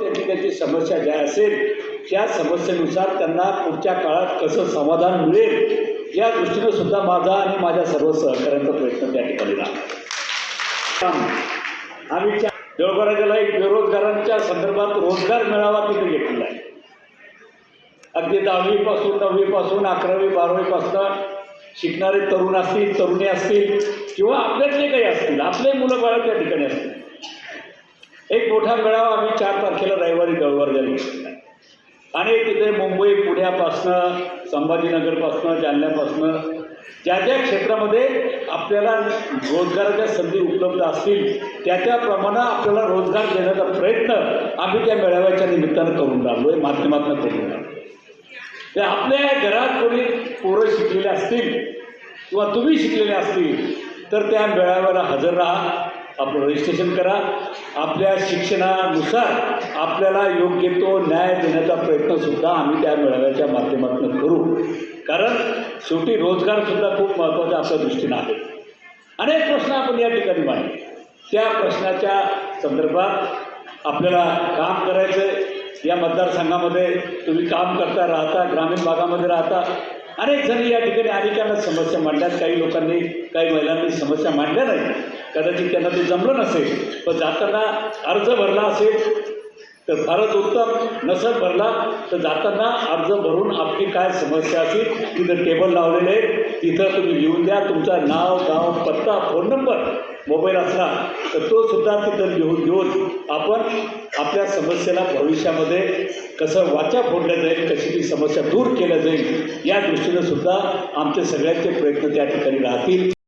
त्या ठिकाणची समस्या ज्या असेल त्या समस्येनुसार त्यांना पुढच्या काळात कसं समाधान मिळेल या दृष्टीनं सुद्धा माझा आणि माझ्या सर्व सहकाऱ्यांचा प्रयत्न त्या ठिकाणी राहतो आम्ही देवघराच्याला एक बेरोजगारांच्या संदर्भात रोजगार मिळावा तिथे घेतलेला आहे. अगदी दहावीपासून नववीपासून अकरावी बारावीपासून शिकणारे तरुण असतील तरुणी असतील किंवा आपल्यातले काही असतील आपले मुलं बाळ त्या ठिकाणी असतील. एक मोठा मेळावा आम्ही चार तारखेला रविवारी दळवारला घेतलेला आणि तिथे मुंबई पुण्यापासनं संभाजीनगरपासनं जालन्यापासनं ज्या ज्या क्षेत्रामध्ये आपल्याला रोजगाराच्या संधी उपलब्ध असतील त्या त्याप्रमाणे आपल्याला रोजगार देण्याचा प्रयत्न आम्ही त्या मेळाव्याच्या निमित्तानं करून राहिलो आहे माध्यमातून करून राहिलो आपल्या घरात कोणी पोरं शिकलेले असतील किंवा तुम्ही शिकलेले असतील तर त्या मेळाव्याला हजर राहा. आपलं रजिस्ट्रेशन करा. आपल्या शिक्षणानुसार आपल्याला योग्य तो न्याय देण्याचा प्रयत्नसुद्धा आम्ही त्या मेळाव्याच्या माध्यमातून करू. कारण शेवटी रोजगारसुद्धा खूप महत्त्वाचा आपल्या दृष्टीनं आहे. अनेक प्रश्न आपण या ठिकाणी मांडले. त्या प्रश्नाच्या संदर्भात आपल्याला काम करायचं आहे या मतदारसंघामध्ये तुम्ही काम करता राहता ग्रामीण भागामध्ये राहता. अनेक जणी या ठिकाणी अनेकांना समस्या मांडल्यात. काही लोकांनी काही महिलांनी समस्या मांडल्या नाही कदाचित त्यांना ते जमलं नसेल पण जाताना अर्ज भरला असेल तर फारच उत्तम. नसत भरला तर जाताना अर्ज भरून आपली काय समस्या असेल तिथं टेबल लावलेले आहे. तिथं तुम्ही लिहून द्या तुमचं नाव गाव पत्ता फोन नंबर मोबाईल असला तर तो सुद्धा तिथं लिहून घेऊन आपण आपल्या समस्येला भविष्यामध्ये कसं वाचा फोडल्या जाईल कशी ती समस्या दूर केल्या जाईल या दृष्टीनं सुद्धा आमचे सगळ्यांचे प्रयत्न त्या ठिकाणी राहतील.